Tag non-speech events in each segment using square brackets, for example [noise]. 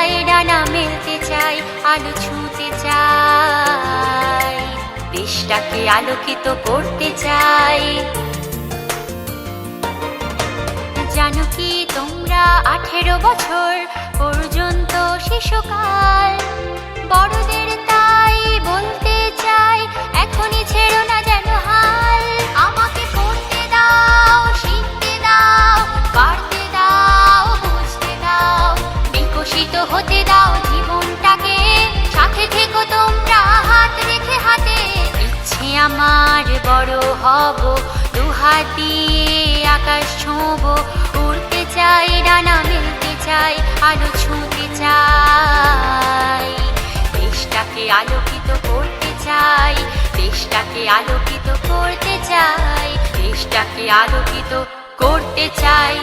চাই, ডানা মেলতে চাই, আলো ছুঁতে চাই। দেশটাকে আলোকিত করতে চাই। জানো কি তোমরা আঠেরো বছর পর্যন্ত শিশুকাল। বড়দের তাই বলতে চাই, এখনই ছেড়ো না যেন হাল হতে দাও জীবনটাকে। সাথে থেকো তোমরা, হাত রেখে হাতে ইচ্ছে আমার বড় হব, দুহাত দিয়ে আকাশ ছোঁব। উড়তে চাই, ডানা মেলতে চাই, আলো ছুঁতে চাই। দেশটাকে আলোকিত করতে চাই, দেশটাকে আলোকিত করতে চাই, দেশটাকে আলোকিত করতে চাই।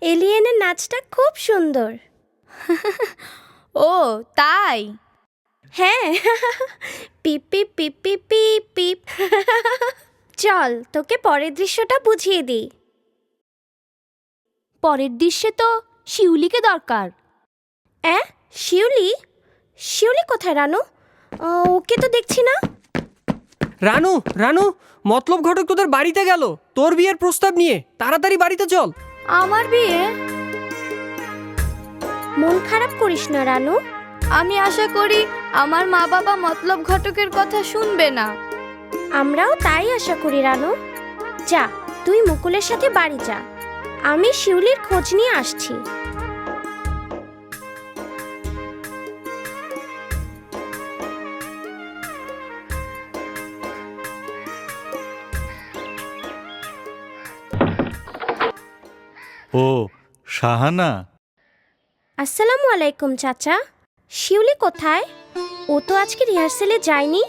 এলিয়েনের নাচটা খুব সুন্দর। [laughs] ও তাই? হ্যাঁ। [laughs] পিপ পিপ পিপ পিপ পিপ পিপ। [laughs] চল তোকে পরের দৃশ্যটা বুঝিয়ে দিই। পরের দৃশ্যে তো শিউলিকে দরকার। অ্যাঁ? শিউলি? শিউলি কোথায় রানু? ও, ওকে তো দেখছি না। রানু রানু মতলব ঘটক তোদের বাড়িতে গেল। তোর বিয়ের প্রস্তাব নিয়ে। তাড়াতাড়ি বাড়িতে চল। আমার বিয়ে? মন খারাপ করিস না রানু। আমি আশা করি আমার মা বাবা মতলব ঘটকের কথা শুনবে না। আমরাও তাই আশা করি রানু। যা তুই মুকুলের সাথে বাড়ি যা। আমি শিউলির খোঁজ নিয়ে আসছি। ও শাহানা। আসসালামু আলাইকুম চাচা। শিউলি কোথায়? ও তো আজকে রিহার্সেলে যায়নি।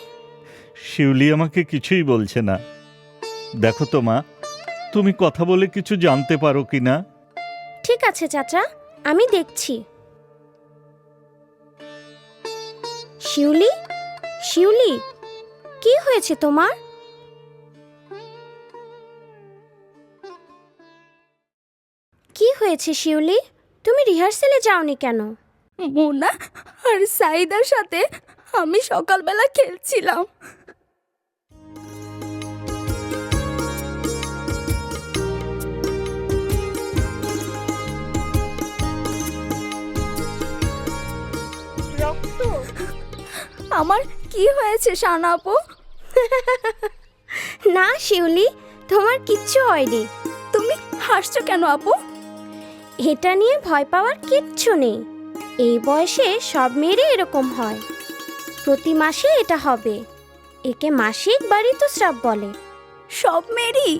শিউলি আমাকে কিছুই বলছে না। দেখো তো মা তুমি কথা বলে কিছু জানতে পারো কি না? ঠিক আছে চাচা আমি দেখছি। শিউলি? শিউলি কি হয়েছে তোমার? হয়েছে শিউলি? তুমি রিহার্সেলে যাওনি কেন? মোনা আর সাইদার সাথে আমি সকালবেলা খেলছিলাম। আমার কি হয়েছে সানা আপু? না শিউলি তোমার কিচ্ছু হয়নি। তুমি হাসছো কেন আপু? এটা নিয়ে ভয় পাওয়ার কিচ্ছু নেই। এই বয়সে সব মেয়েরই এরকম হয়। প্রতি মাসে এটা হবে। একে মাসিক বা ঋতুস্রাব বলে। সব মেয়েরই?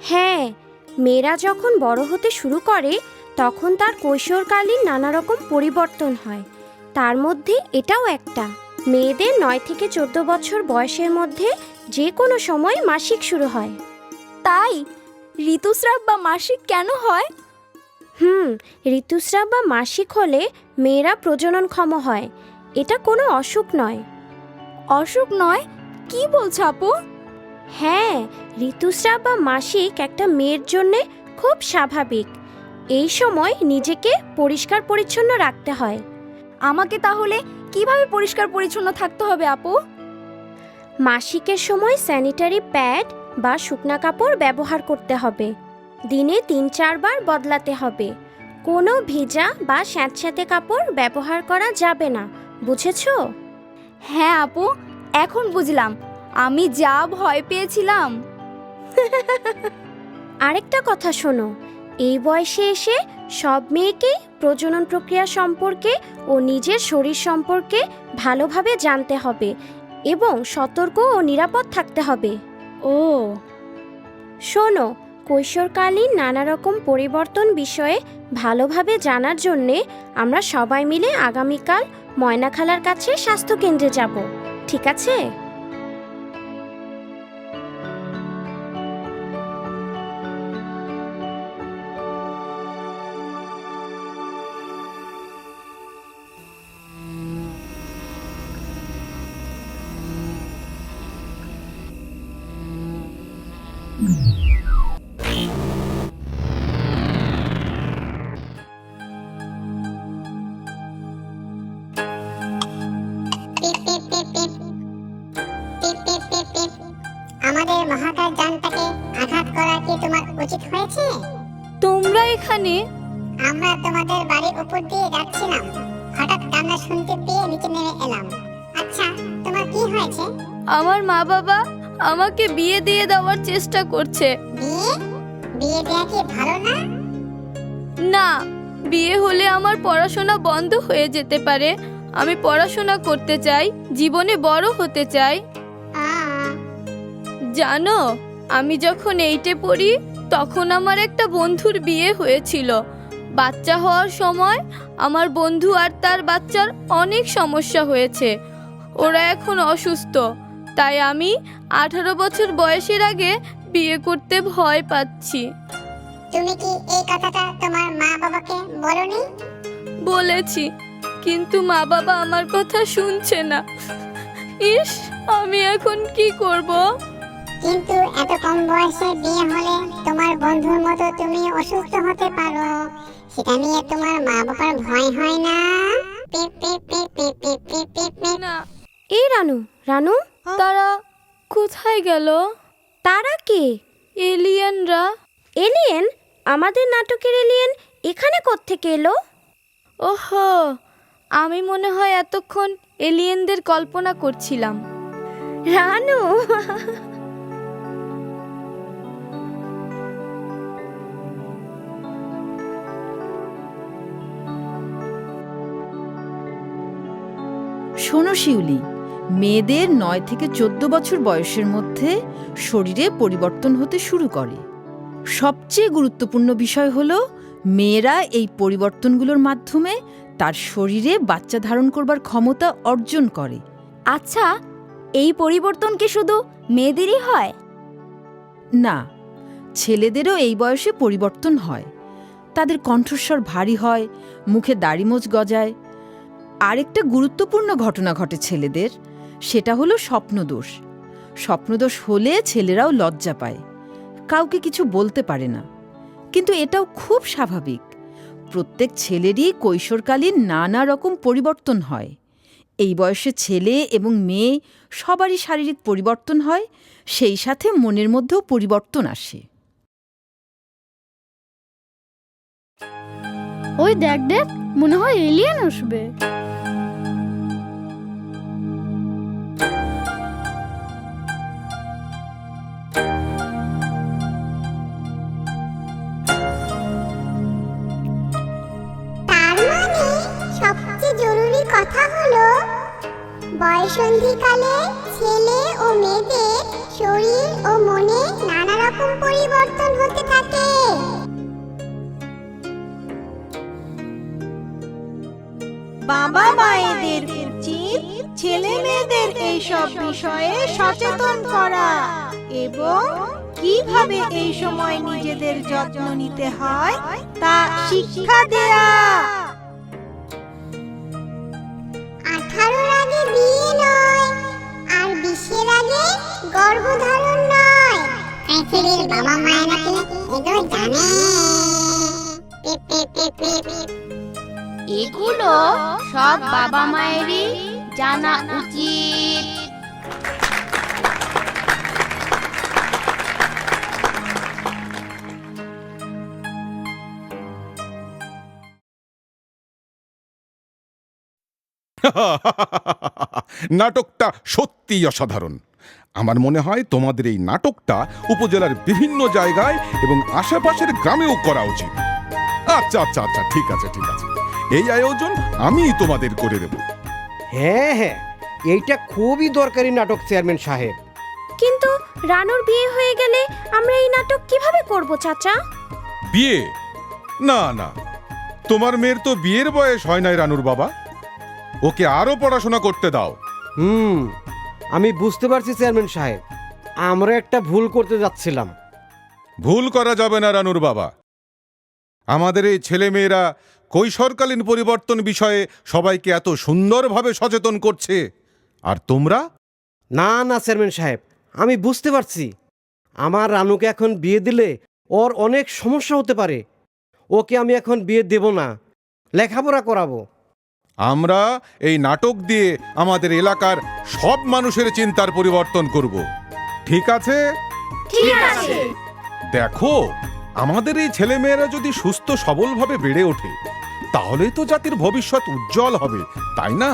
হ্যাঁ মেয়েরা যখন বড় হতে শুরু করে তখন তার কৈশোরকালীন নানা রকম পরিবর্তন হয়। তার মধ্যে এটাও একটা। মেয়েদের নয় থেকে চোদ্দ বছর বয়সের মধ্যে যে কোনো সময় মাসিক শুরু হয়। তাই? ঋতুস্রাব বা মাসিক কেন হয়? হুম ঋতুস্রাব বা মাসিক হলে মেয়েরা প্রজননক্ষম হয়। এটা কোনো অসুখ নয়। অসুখ নয়? কি বলছো আপু? হ্যাঁ ঋতুস্রাব বা মাসিক একটা মেয়ের জন্যে খুব স্বাভাবিক। এই সময় নিজেকে পরিষ্কার পরিচ্ছন্ন রাখতে হয়। আমাকে তাহলে কীভাবে পরিষ্কার পরিচ্ছন্ন থাকতে হবে আপু? মাসিকের সময় স্যানিটারি প্যাড বা শুকনা কাপড় ব্যবহার করতে হবে। দিনে তিন চারবার বদলাতে হবে। কোনো ভিজা বা স্যাঁতস্যাঁতে কাপড় ব্যবহার করা যাবে না বুঝেছ? হ্যাঁ আপু এখন বুঝলাম। আমি যা ভয় পেয়েছিলাম। [laughs] আরেকটা কথা শোনো এই বয়সে এসে সব মেয়েকেই প্রজনন প্রক্রিয়া সম্পর্কে ও নিজের শরীর সম্পর্কে ভালোভাবে জানতে হবে এবং সতর্ক ও নিরাপদ থাকতে হবে। ও। শোনো কৈশোরকালীন নানা রকম পরিবর্তন বিষয়ে ভালোভাবে জানার জন্যে আমরা সবাই মিলে আগামীকাল ময়নাখালার কাছে স্বাস্থ্যকেন্দ্রে যাব। ঠিক আছে? তোমরা আমরা তোমাদের বাড়ির উপর দিয়ে যাচ্ছিলাম। হঠাৎ কান্না শুনতে পেয়ে নিচে নেমে এলাম। আচ্ছা তোমার কি হয়েছে? আমার মা বাবা আমাকে বিয়ে দিয়ে দেওয়ার চেষ্টা করছে। বিয়ে? বিয়ে দেওয়া কি ভালো না? না বিয়ে হলে আমার পড়াশোনা বন্ধ হয়ে যেতে পারে। আমি পড়াশোনা করতে চাই জীবনে বড় হতে চাই। জানো আমি যখন এইটে পড়ি তখন আমার একটা বন্ধুর বিয়ে হয়েছিল। বাচ্চা হওয়ার সময় আমার বন্ধু আর তার বাচ্চার অনেক সমস্যা হয়েছে। ওরা এখন অসুস্থ। তাই আমি আঠারো বছর বয়সের আগে বিয়ে করতে ভয় পাচ্ছি। তুমি কি এই কথাটা তোমার মা বাবাকে বলনি? বলেছি কিন্তু মা বাবা আমার কথা শুনছে না। ইস আমি এখন কি করব? কিন্তু এত কম বয়সে বিয়ে হলে তোমার বন্ধুর মতো তুমি অসুস্থ হতে পারো। সেটা নিয়ে তোমার মা বাবার ভয় হয় না। এ রানু রানু? তারা কোথায় গেল? তারা কে? এলিয়েনরা। এলিয়েন? আমাদের নাটকের এলিয়েন এখানে থেকে এলো? ওহ আমি মনে হয় এতক্ষণ এলিয়েনদের কল্পনা করছিলাম। রানু! [laughs] শোনো শিউলি মেয়েদের নয় থেকে চোদ্দ বছর বয়সের মধ্যে শরীরে পরিবর্তন হতে শুরু করে। সবচেয়ে গুরুত্বপূর্ণ বিষয় হল মেয়েরা এই পরিবর্তনগুলোর মাধ্যমে তার শরীরে বাচ্চা ধারণ করবার ক্ষমতা অর্জন করে। আচ্ছা এই পরিবর্তন কি শুধু মেয়েদেরই হয়? না ছেলেদেরও এই বয়সে পরিবর্তন হয়। তাদের কণ্ঠস্বর ভারী হয় মুখে দাড়িমোজ গজায় আরেকটা গুরুত্বপূর্ণ ঘটনা ঘটে ছেলেদের, সেটা হলো স্বপ্নদোষ। স্বপ্নদোষ হলে ছেলেরাও লজ্জা পায়, কাউকে কিছু বলতে পারে না। কিন্তু এটাও খুব স্বাভাবিক, প্রত্যেক ছেলেরই কৈশোরকালীন নানা রকম পরিবর্তন হয়। এই বয়সে ছেলে এবং মেয়ে সবারই শারীরিক পরিবর্তন হয়, সেই সাথে মনের মধ্যেও পরিবর্তন আসে। ওই দেখ দেখ, মনে হয় এলিয়েন আসবে। এইসব বিষয়ে সচেতন করা এবং কীভাবে এই সময় নিজেদের যত্ন নিতে হয় তা শিক্ষা দেয়া। আঠারোর আগে বিয়ে নয় আর বিশের আগে গর্ভধারণ নয়। পৃথিবীর বাবা মায়ের নাকি এগুলো জানে। এগুলো সব বাবা মায়েরই জানা উচিত। [laughs] নাটকটা সত্যিই অসাধারণ। আমার মনে হয় তোমাদের এই নাটকটা উপজেলার বিভিন্ন জায়গায় এবং আশেপাশের গ্রামেও করা উচিত। আচ্ছা আচ্ছা আচ্ছা ঠিক আছে ঠিক আছে। এই আয়োজন আমি তোমাদের করে দেব। হ্যাঁ হ্যাঁ এইটা খুবই দরকারি নাটক চেয়ারম্যান সাহেব। কিন্তু রানুর বিয়ে হয়ে গেলে আমরা এই নাটক কীভাবে করব চাচা? বিয়ে? না না। তোমার মেয়ের তো বিয়ের বয়স হয় নাই রানুর বাবা। ওকে আরও পড়াশোনা করতে দাও। হুম আমি বুঝতে পারছি চেয়ারম্যান সাহেব। আমরা একটা ভুল করতে যাচ্ছিলাম। ভুল করা যাবে না রানুর বাবা। আমাদের এই ছেলেমেয়েরা কৈশোরকালীন পরিবর্তন বিষয়ে সবাইকে এত সুন্দরভাবে সচেতন করছে। আর তোমরা? না না চেয়ারম্যান সাহেব আমি বুঝতে পারছি। আমার রানুকে এখন বিয়ে দিলে ওর অনেক সমস্যা হতে পারে। ওকে আমি এখন বিয়ে দেব না। লেখাপড়া করাবো। আমরা এই নাটক দিয়ে আমাদের এলাকার সব মানুষের চিন্তার পরিবর্তন করব। ঠিক আছে? ঠিক আছে। দেখো আমাদের এই ছেলেমেয়েরা যদি সুস্থ সবলভাবে বেড়ে ওঠে তাহলেই তো জাতির ভবিষ্যৎ উজ্জ্বল হবে তাই না?